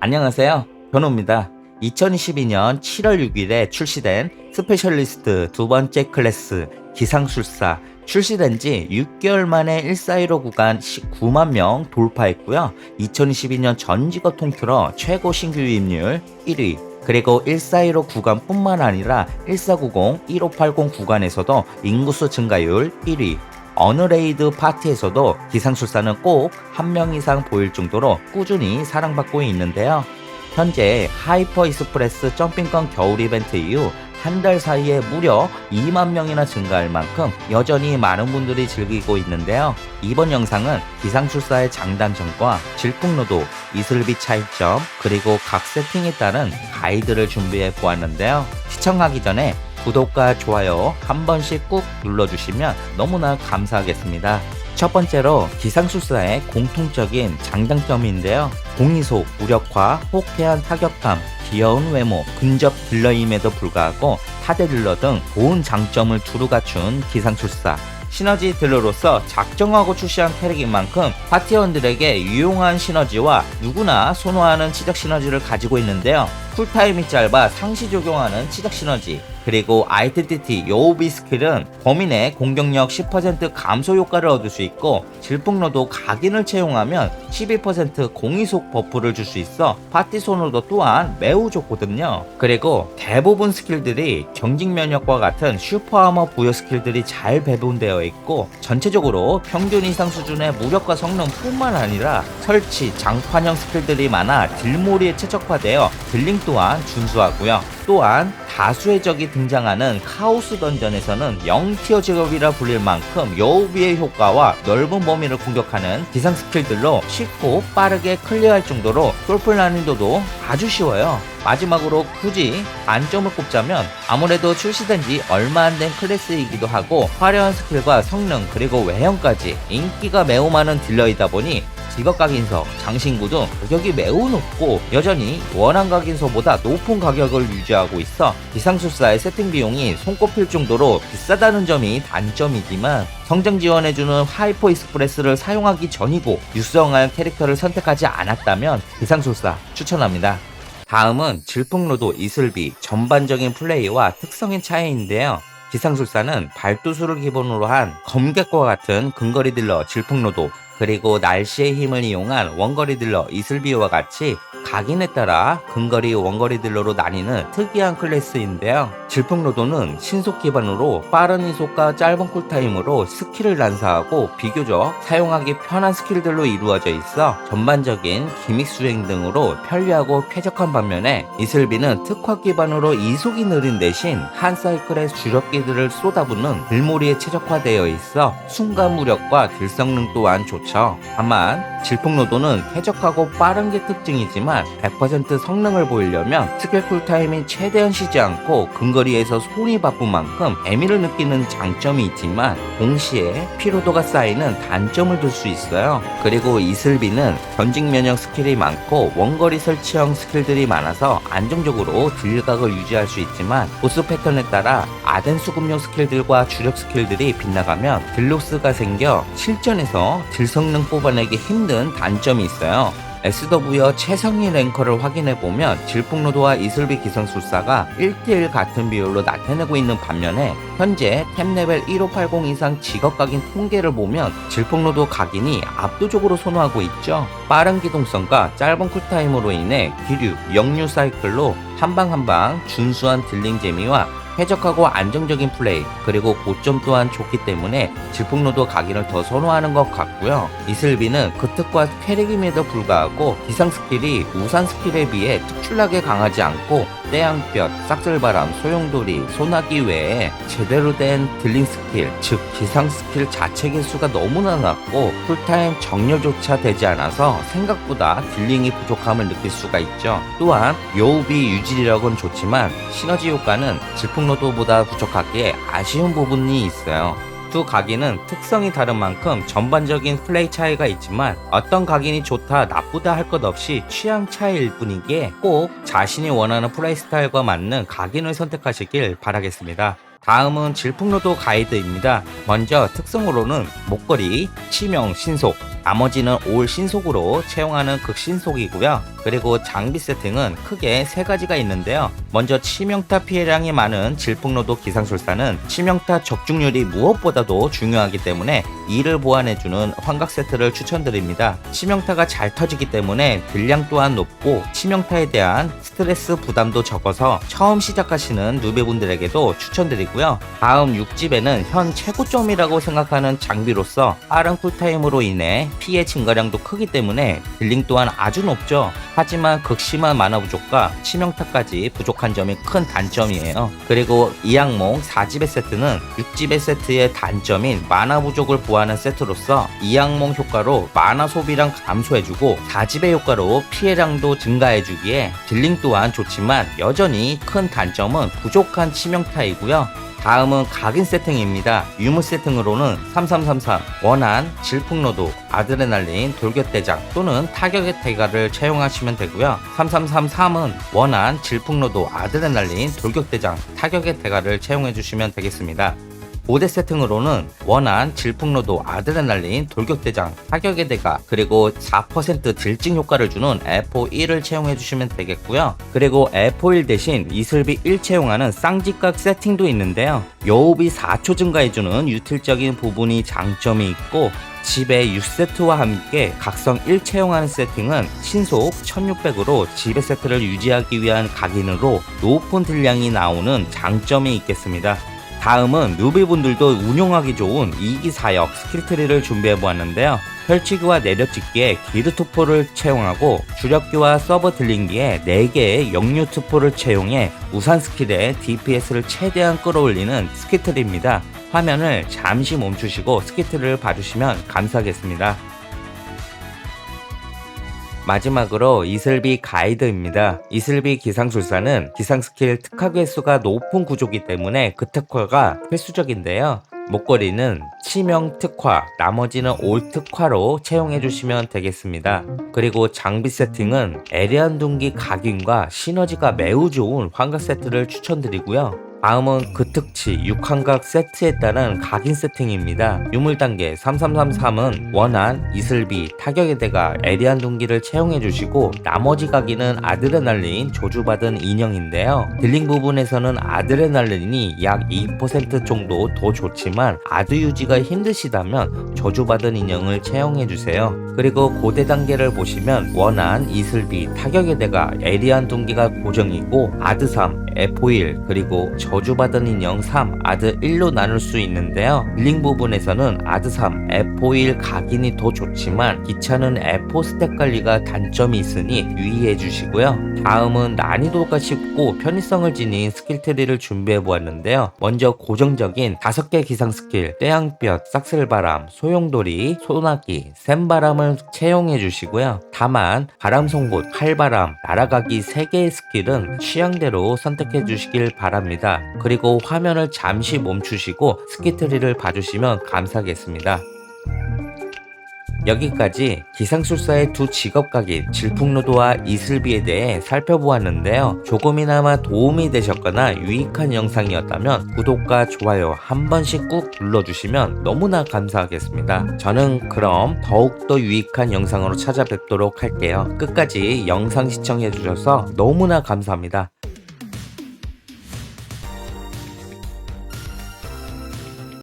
안녕하세요. 변호입니다. 2022년 7월 6일에 출시된 스페셜리스트 두 번째 클래스 기상술사 출시된 지 6개월 만에 1415 구간 19만 명 돌파했고요. 2022년 전 직업 통틀어 최고 신규 유입률 1위 그리고 1415 구간뿐만 아니라 1490, 1580 구간에서도 인구수 증가율 1위 어느 레이드 파티에서도 기상술사는 꼭 한 명 이상 보일 정도로 꾸준히 사랑받고 있는데요. 현재 하이퍼 이스프레스 점핑권 겨울 이벤트 이후 한 달 사이에 무려 2만 명이나 증가할 만큼 여전히 많은 분들이 즐기고 있는데요. 이번 영상은 기상술사의 장단점과 질풍노도, 이슬비 차이점, 그리고 각 세팅에 따른 가이드를 준비해 보았는데요. 시청하기 전에 구독과 좋아요 한 번씩 꾹 눌러주시면 너무나 감사하겠습니다. 첫 번째로 기상술사의 공통적인 장단점인데요. 공이속, 무력화, 호쾌한 타격감, 귀여운 외모, 근접 딜러임에도 불구하고 타대 딜러 등 좋은 장점을 두루 갖춘 기상술사. 시너지 딜러로서 작정하고 출시한 캐릭인 만큼 파티원들에게 유용한 시너지와 누구나 선호하는 치적 시너지를 가지고 있는데요. 쿨타임이 짧아 상시 적용하는 치적 시너지, 그리고 아이덴티티 요오비 스킬은 범인의 공격력 10% 감소 효과를 얻을 수 있고 질풍로도 각인을 채용하면 12% 공이속 버프를 줄 수 있어 파티 소노도 또한 매우 좋거든요. 그리고 대부분 스킬들이 경직 면역과 같은 슈퍼 아머 부여 스킬들이 잘 배분되어 있고 전체적으로 평균 이상 수준의 무력과 성능뿐만 아니라 설치, 장판형 스킬들이 많아 딜몰이에 최적화되어 딜링 또한 준수하고요. 또한 다수의 적이 등장하는 카오스 던전에서는 0티어 직업이라 불릴 만큼 여우비의 효과와 넓은 범위를 공격하는 기상 스킬들로 쉽고 빠르게 클리어할 정도로 솔플 난이도도 아주 쉬워요. 마지막으로 굳이 단점을 꼽자면 아무래도 출시된 지 얼마 안 된 클래스이기도 하고 화려한 스킬과 성능 그리고 외형까지 인기가 매우 많은 딜러이다 보니 각인서, 장신구 등 가격이 매우 높고 여전히 원한 각인서보다 높은 가격을 유지하고 있어 기상술사의 세팅 비용이 손꼽힐 정도로 비싸다는 점이 단점이지만 성장 지원해주는 하이퍼 익스프레스를 사용하기 전이고 육성할 캐릭터를 선택하지 않았다면 기상술사 추천합니다. 다음은 질풍로도 이슬비 전반적인 플레이와 특성의 차이인데요. 기상술사는 발도수를 기본으로 한 검객과 같은 근거리 딜러 질풍로도 그리고 날씨의 힘을 이용한 원거리 딜러 이슬비와 같이 각인에 따라 근거리 원거리 딜러로 나뉘는 특이한 클래스인데요. 질풍로도는 신속 기반으로 빠른 이속과 짧은 쿨타임으로 스킬을 난사하고 비교적 사용하기 편한 스킬들로 이루어져 있어 전반적인 기믹 수행 등으로 편리하고 쾌적한 반면에 이슬비는 특화 기반으로 이속이 느린 대신 한 사이클의 주력기들을 쏟아붓는 들몰이에 최적화되어 있어 순간 무력과 딜 성능 또한 좋 죠. 다만 질풍노도는 쾌적하고 빠른 게 특징이지만 100% 성능을 보이려면 스킬 쿨타임이 최대한 쉬지 않고 근거리에서 손이 바쁜 만큼 애미를 느끼는 장점이 있지만 동시에 피로도가 쌓이는 단점을 들수 있어요. 그리고 이슬비는 전직 면역 스킬이 많고 원거리 설치형 스킬들이 많아서 안정적으로 딜각을 유지할 수 있지만 보스 패턴에 따라 아덴 수급용 스킬들과 주력 스킬들이 빗나가면 딜로스가 생겨 실전에서 딜 성능 뽑아내기 힘든 단점이 있어요. SW여 최상위 랭커를 확인해보면 질풍로도와 이슬비 기상술사가 1대1 같은 비율로 나타내고 있는 반면에 현재 템 레벨 1580 이상 직업 각인 통계를 보면 질풍로도 각인이 압도적으로 선호하고 있죠. 빠른 기동성과 짧은 쿨타임으로 인해 기류, 역류 사이클로 한방 한방 준수한 딜링 재미와 쾌적하고 안정적인 플레이 그리고 고점 또한 좋기 때문에 질풍로도 각인을 더 선호하는 것 같고요. 이슬비는 그 특과 캐릭임에도 불구하고 기상 스킬이 우산 스킬에 비해 특출나게 강하지 않고 태양볕, 싹쓸바람, 소용돌이, 소나기 외에 제대로 된 딜링 스킬, 즉 기상 스킬 자체 개수가 너무나 낮고 쿨타임 정렬조차 되지 않아서 생각보다 딜링이 부족함을 느낄 수가 있죠. 또한 요우비 유지력은 좋지만 시너지 효과는 질풍로도보다 부족하기에 아쉬운 부분이 있어요. 두 각인은 특성이 다른 만큼 전반적인 플레이 차이가 있지만 어떤 각인이 좋다 나쁘다 할 것 없이 취향 차이일 뿐이기에 꼭 자신이 원하는 플레이 스타일과 맞는 각인을 선택하시길 바라겠습니다. 다음은 질풍로도 가이드입니다. 먼저 특성으로는 목걸이, 치명, 신속, 나머지는 올 신속으로 채용하는 극신속이고요. 그리고 장비 세팅은 크게 세 가지가 있는데요. 먼저 치명타 피해량이 많은 질풍노도 기상술사는 치명타 적중률이 무엇보다도 중요하기 때문에 이를 보완해주는 환각 세트를 추천드립니다. 치명타가 잘 터지기 때문에 딜량 또한 높고 치명타에 대한 스트레스 부담도 적어서 처음 시작하시는 누비분들에게도 추천드리고요. 다음 6집에는 현 최고점이라고 생각하는 장비로서 빠른 쿨타임으로 인해 피해 증가량도 크기 때문에 딜링 또한 아주 높죠. 하지만 극심한 만화 부족과 치명타까지 부족한 점이 큰 단점이에요. 그리고 이악몽 4집의 세트는 6집의 세트의 단점인 만화 부족을 보완한 세트로서 이악몽 효과로 만화 소비량 감소해주고 4집의 효과로 피해량도 증가해주기에 딜링 또한 좋지만 여전히 큰 단점은 부족한 치명타이고요. 다음은 각인 세팅입니다. 유무 세팅으로는 3333 원한 질풍노도 아드레날린 돌격대장 또는 타격의 대가를 채용하시면 되고요. 3333은 원한 질풍노도 아드레날린 돌격대장 타격의 대가를 채용해 주시면 되겠습니다. 5대 세팅으로는 원한 질풍노도 아드레날린 돌격대장 타격의 대가 그리고 4% 딜증 효과를 주는 F1을 채용해 주시면 되겠고요 그리고 F1 대신 이슬비 1 채용하는 쌍지각 세팅도 있는데요 여우비 4초 증가해주는 유틸적인 부분이 장점이 있고 집의 6세트와 함께 각성 1 채용하는 세팅은 신속 1600으로 지배 세트를 유지하기 위한 각인으로 높은 딜량이 나오는 장점이 있겠습니다. 다음은 뉴비분들도 운용하기 좋은 2기 사역 스킬트리를 준비해 보았는데요. 펼치기와 내려찍기에 기르 투포를 채용하고 주력기와 서버 딜링기에 4개의 역류 투포를 채용해 우산 스킬에 DPS를 최대한 끌어올리는 스킬트리입니다. 화면을 잠시 멈추시고 스킬트를 봐주시면 감사하겠습니다. 마지막으로 이슬비 가이드입니다. 이슬비 기상술사는 기상 스킬 특화 개수가 높은 구조기 때문에 그 특화가 필수적인데요. 목걸이는 치명 특화, 나머지는 올 특화로 채용해 주시면 되겠습니다. 그리고 장비 세팅은 에리안 둥기 각인과 시너지가 매우 좋은 환각 세트를 추천드리고요. 다음은 그 특치 6환각 세트에 따른 각인 세팅입니다. 유물 단계 3333은 원한, 이슬비, 타격의 대가, 에리안 둥기를 채용해 주시고 나머지 각인은 아드레날린 조주받은 인형인데요. 딜링 부분에서는 아드레날린이 약 2% 정도 더 좋지만 아드 유지가 힘드시다면 저주받은 인형을 채용해 주세요. 그리고 고대 단계를 보시면 원한, 이슬비, 타격의 대가, 에리안 둥기가 고정이고 아드3, F1 그리고 저주받은 인형 3, 아드 1로 나눌 수 있는데요. 딜링 부분에서는 아드 3, F1 각인이 더 좋지만 기차는 F4 스택 관리가 단점이 있으니 유의해 주시고요. 다음은 난이도가 쉽고 편의성을 지닌 스킬 트리를 준비해 보았는데요. 먼저 고정적인 5개 기상 스킬, 떼양볕, 싹쓸바람, 소용돌이, 소나기, 샘바람을 채용해 주시고요. 다만 바람 송곳, 칼바람, 날아가기 3개의 스킬은 취향대로 선택해 주시길 바랍 그리고 화면을 잠시 멈추시고 스키트리를 봐주시면 감사하겠습니다. 여기까지 기상술사의 두 직업각인 질풍노도와 이슬비에 대해 살펴보았는데요. 조금이나마 도움이 되셨거나 유익한 영상이었다면 구독과 좋아요 한 번씩 꾹 눌러주시면 너무나 감사하겠습니다. 저는 그럼 더욱더 유익한 영상으로 찾아뵙도록 할게요. 끝까지 영상 시청해주셔서 너무나 감사합니다.